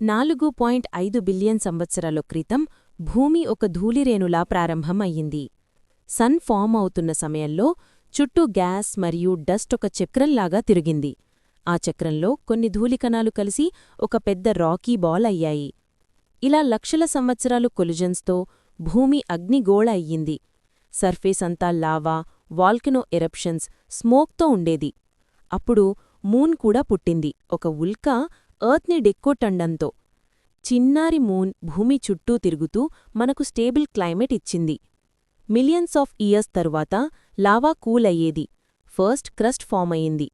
నాలుగు పాయింట్ ఐదు బిలియన్ సంవత్సరాల క్రితం భూమి ఒక ధూళిరేణులా ప్రారంభం అయ్యింది సన్ ఫామ్ అవుతున్న సమయంలో చుట్టూ గ్యాస్ మరియు డస్ట్ ఒక చక్రంలాగా తిరిగింది. ఆ చక్రంలో కొన్ని ధూళికణాలు కలిసి ఒక పెద్ద రాకీ బాల్ అయ్యాయి. ఇలా లక్షల సంవత్సరాలు కొలిజన్స్తో భూమి అగ్నిగోళ అయ్యింది సర్ఫేస్ అంతా లావా వాల్కనో ఎరప్షన్స్ స్మోక్తో ఉండేది. అప్పుడు మూన్ కూడా పుట్టింది. ఒక ఉల్క ఎర్త్ని డెక్కోటండంతో చిన్నారి మూన్ భూమి చుట్టూ తిరుగుతూ మనకు స్టేబుల్ క్లైమేట్ ఇచ్చింది. మిలియన్స్ ఆఫ్ ఇయర్స్ తరువాత లావా కూల్ అయ్యేది. ఫస్ట్ క్రస్ట్ ఫామ్ అయింది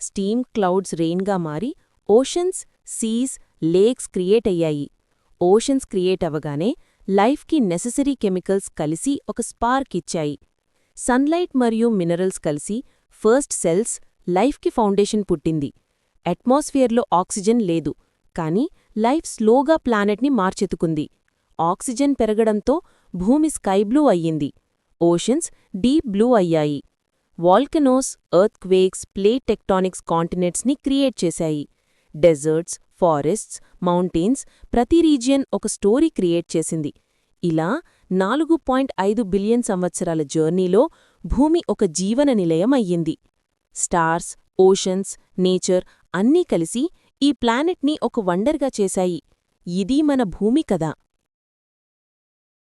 స్టీమ్ క్లౌడ్స్ రెయిన్గా మారి ఓషన్స్ సీస్ లేక్స్ క్రియేట్ అయ్యాయి. ఓషన్స్ క్రియేట్ అవగానే లైఫ్కి నెససరీ కెమికల్స్ కలిసి ఒక స్పార్క్ ఇచ్చాయి. సన్లైట్ మరియు మినరల్స్ కలిసి ఫస్ట్ సెల్స్ లైఫ్కి ఫౌండేషన్ పుట్టింది. అట్మాస్ఫియర్లో ఆక్సిజన్ లేదు. కాని లైఫ్ స్లోగా ప్లానెట్ని మార్చెతుకుంది ఆక్సిజన్ పెరగడంతో భూమి స్కైబ్లూ అయ్యింది. ఓషన్స్ డీప్ బ్లూ అయ్యాయి. వాల్కనోస్ ఎర్త్క్వేక్స్ ప్లేట్ టెక్టానిక్స్ కాంటినెంట్స్ని క్రియేట్ చేశాయి. డెజర్ట్స్ ఫారెస్ట్స్ మౌంటైన్స్ ప్రతి రీజియన్ ఒక స్టోరీ క్రియేట్ చేసింది. ఇలా నాలుగు పాయింట్ ఐదు బిలియన్ సంవత్సరాల జర్నీలో భూమి ఒక జీవన నిలయం అయ్యింది. స్టార్స్ ఓషన్స్ నేచర్ అన్నీ కలిసి ఈ ప్లానెట్ని ఒక వండర్గా చేశాయి. ఇది మన భూమి కదా.